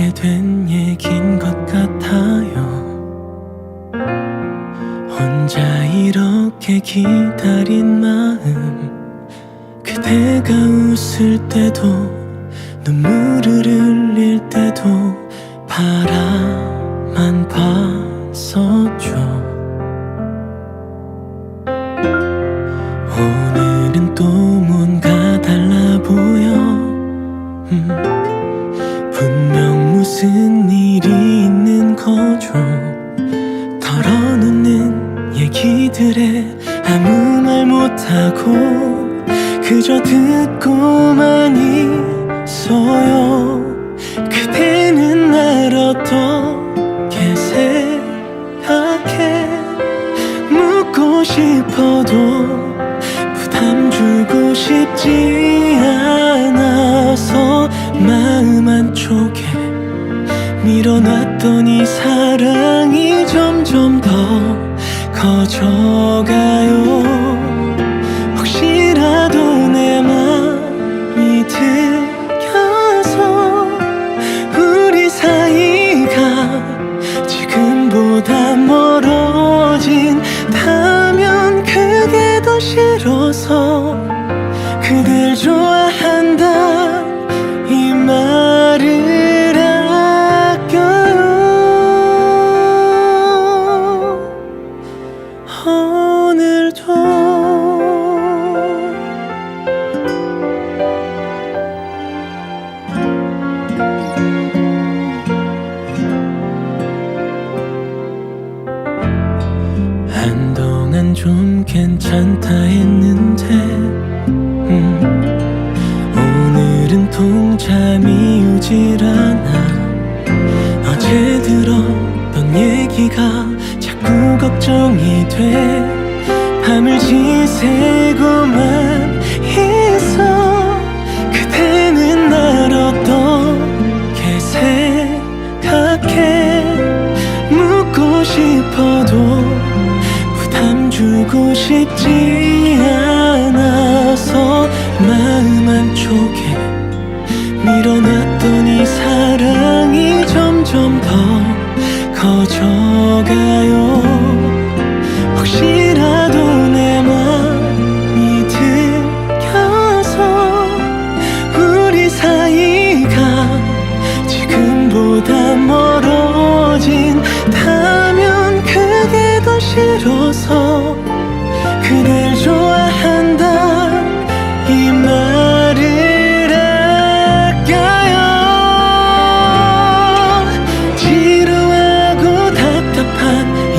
오래된 얘긴 것 같아요. 혼자 이렇게 기다린 마음 그대가 웃을 때도 눈물을 흘릴 때도 바라만 봤었죠 얘기들에 아무 말 못하고 그저 듣고만 있어요. 그대는 날 어떻게 생각해. 묻고 싶어도 부담 주고 싶지 않아서 마음 한쪽에 밀어놨던 이 사랑이 점점 더 커져가요. 혹시라도 내 맘이 들켜서 우리 사이가 지금보다 멀어진다면 그게 더 싫어서 그댈 좋 오늘도 한동안 좀 괜찮다 했는데 음, 오늘은 통잠이 오질 않아. 어제 들었던 얘기가 걱정이 돼. 밤을 지새고만 있어. 그대는 날 어떻게 생각해? 묻고 싶어도 부담 주고 싶지 않아서 마음 한쪽에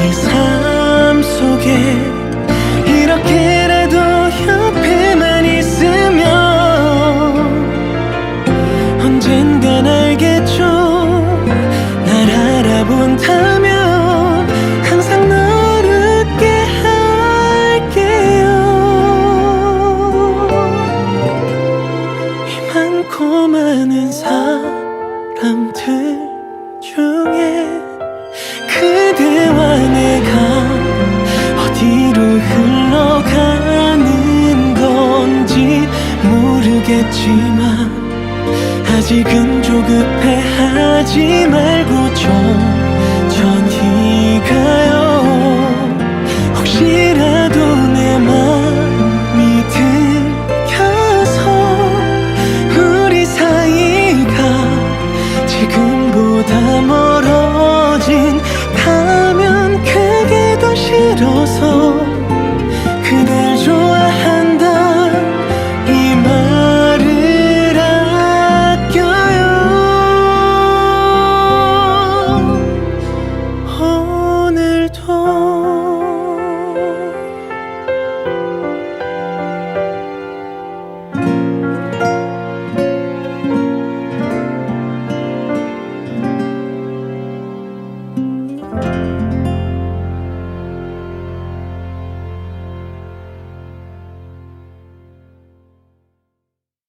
이삶 속에 이렇게라도 옆에만 있으면 언젠간 알겠죠? 날 알아본다면 항상 널 웃게 할게요. 이 많고 많은 사람들 중에 모르겠지만 아직은 조급해 하지 말고 좀